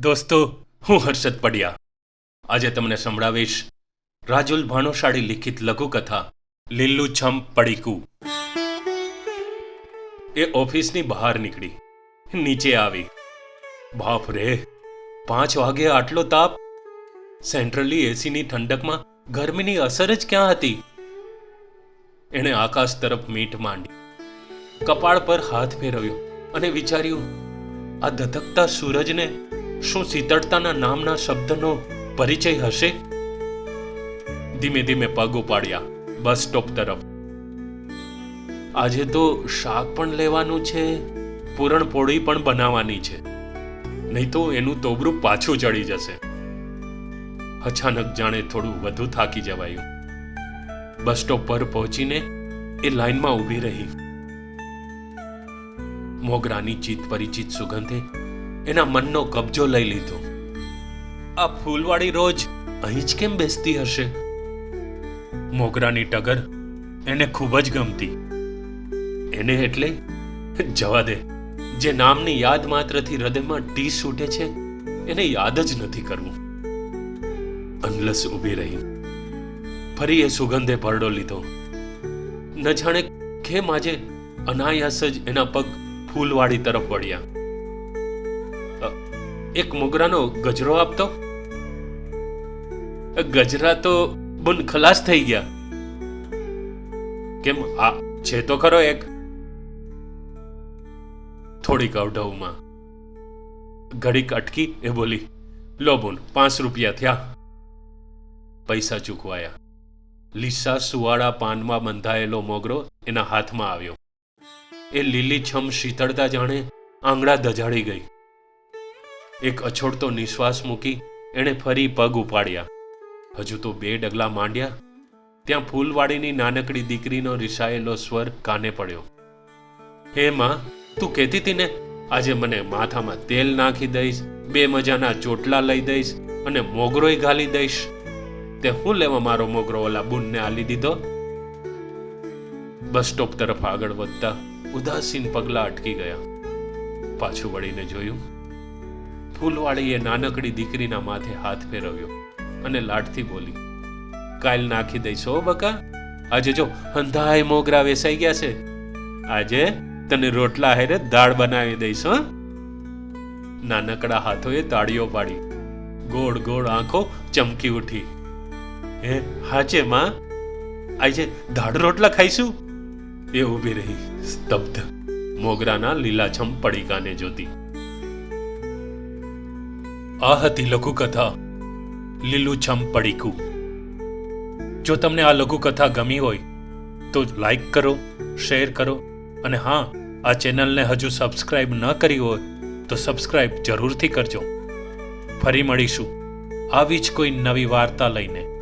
દોસ્તો, હું હર્ષદ પડિયા. આજે તમને સંભળાવીશ રાજુલ ભાણોશાળી લિખિત લઘુકથા લીલુંછમ પડીકું. એ ઓફિસની બહાર નીકળી, નીચે આવી. બાપ રે, પાંચ વાગે આટલો તાપ? સેન્ટ્રલી એસીની ઠંડકમાં ગરમીની અસર જ ક્યાં હતી? એણે આકાશ તરફ મીઠ માંડી. કપાળ પર હાથ ફેરવ્યો અને વિચાર્યું, આ ધધકતા સૂરજને શું શીતળતાના નામના શબ્દનો પરિચય હશે? ધીમે ધીમે પગ ઉપાડ્યા, બસ સ્ટોપ તરફ. આજે તો શાક પણ લેવાનું છે પૂરણપોળી પણ બનાવવાની છે. નહીં તો એનું તોબરું પાછું ચડી જશે. અચાનક જાણે થોડું વધુ થાકી જવાયું. બસ સ્ટોપ પર પહોંચીને એ લાઈનમાં ઊભી રહી. મોગરાની ચિત પરિચિત સુગંધે એના મનનો કબજો લઈ લીધો. આ ફૂલવાળી રોજ અહીં જ કેમ બેસતી હશે? મોગરાની ટગર એને ખૂબ જ ગમતી. એને એટલે જવા દે. જે નામની યાદ માત્રથી હૃદયમાં ટી છૂટે છે, એને યાદ જ નથી કરવું. અનલસ ઊભી રહી. ફરી એ સુગંધે પરડો લીધો. ન જાણે કેમ આજે અનાયાસ જ એના પગ ફૂલવાડી તરફ વળ્યા. એક મોગરાનો ગજરો આપતો. ગજરા તો બુન ખલાસ થઈ ગયા. કેમ? આ છે તો ખરો એક. થોડીક અવઢવમાં. ઘડીક અટકી એ બોલી, લો બોન, પાંચ રૂપિયા થયા. પૈસા ચૂકવાયા. લીસા સુવાળા પાનમાં બંધાયેલો મોગરો એના હાથમાં આવ્યો. એ લીલીછમ શીતળતા જાણે આંગળા દજાડી ગઈ. એક અછોડતો નિશ્વાસ મૂકી એણે ફરી પગ ઉપાડ્યા. હજુ તો બે ડગલા માંડ્યા. ત્યાં ફૂલવાડીની નાનકડી દીકરીનો રિસાયેલો સ્વર કાને પડ્યો. હે માં, તું કહેતી હતી ને, આજે મને માથામાં તેલ નાખી દઈશ, બે મજાના ચોટલા લઈ દઈશ અને મોગરોય ગાલી દઈશ. તે હું લેવા મારો મોગરો ઓલા બુનને આલી દીધો? બસ સ્ટોપ તરફ આગળ વધતા ઉદાસીન પગલા અટકી ગયા. પાછું વળીને જોયું. ફૂલવાળીએ નાનકડી દીકરીના માથે હાથ ફેરવ્યો અને લાડથી બોલી, કાલ નાખી દઈશો બકા. આજે જો અંધાય મોગરા વેસાઈ ગયા છે. આજે તને રોટલા હેરે દાળ બનાવી દઈશ નાનકડા હાથોએ તાળીઓ પાડી. ગોળ ગોળ આંખો ચમકી ઉઠી. હે, હાચે માં. આજે દાળ રોટલા ખાઈશું. એ ઊભી રહી, સ્તબ્ધ. મોગરાના લીલાછમ પડીકાને જોતી. આ હતી લઘુકથા, લીલુંછમ પડીકું. જો તમને આ લઘુકથા ગમી હોય, તો લાઈક કરો, શેર કરો, અને હા, આ ચેનલને હજુ સબસ્ક્રાઇબ ન કરી હોય, તો સબસ્ક્રાઇબ જરૂરથી કરજો. ફરી મળીશું. આવી જ કોઈ નવી વાર્તા લઈને.